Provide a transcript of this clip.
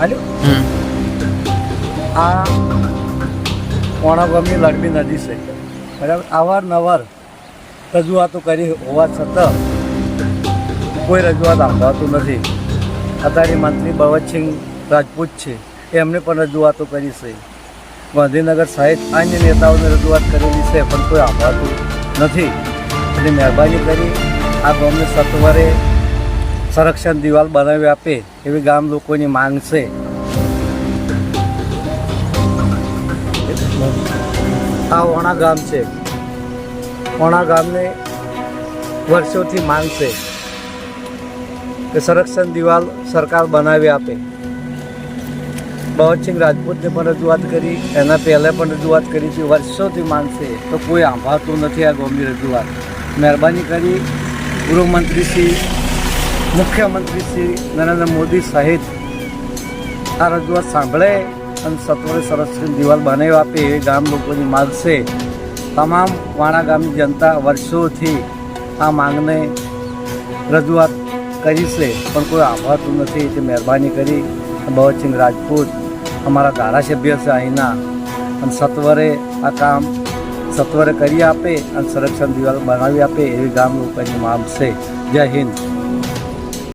હાલ્યો હમ. આ પોણા ગામની નદી છે. બરાબર? અવારનવાર રજૂઆતો કરી હોવા છતાં કોઈ રજૂઆત સાંભળાતું નથી. અત્યારે મંત્રી ભગવતસિંહ રાજપૂત છે. એમને પણ રજૂઆતો કરી છે. ગાંધીનગર સહિત અન્ય નેતાઓને રજૂઆત કરેલી છે પણ કોઈ સાંભળાતું નથી. એટલે મહેરબાની કરી આ ગામને સત્વરે સંરક્ષણ દિવાલ બનાવી આપે એવી ગામ લોકોની માંગ છે. આ ઓણા ગામ છે. ઓણા ગામને વર્ષોથી માંગ છે કે સંરક્ષણ દિવાલ સરકાર બનાવી આપે. ભગતસિંહ રાજપૂતને પણ રજૂઆત કરી, એના પહેલાં પણ રજૂઆત કરી હતી વર્ષોથી માંગશે તો કોઈ આંભાતું નથી આ ગામની રજૂઆત. મહેરબાની કરી ગૃહમંત્રીશ્રી મુખ્યમંત્રીશ્રી નરેન્દ્ર મોદી સહિત આ રજૂઆત સાંભળે અને સત્વરે સંરક્ષણ દિવાલ બનાવી આપે એવી ગામ લોકોની માંગ તમામ વાણા ગામની જનતા વર્ષોથી આ માંગને રજૂઆત કરી છે. પણ કોઈ સાંભળતું નથી તે મહેરબાની કરી. ભગતસિંહ રાજપૂત અમારા ધારાસભ્ય છે અહીંના. અને સત્વરે આ કામ સત્વરે કરી આપે અને સંરક્ષણ દિવાલ બનાવી આપે એવી ગામ લોકોની માંગ જય હિન્દ.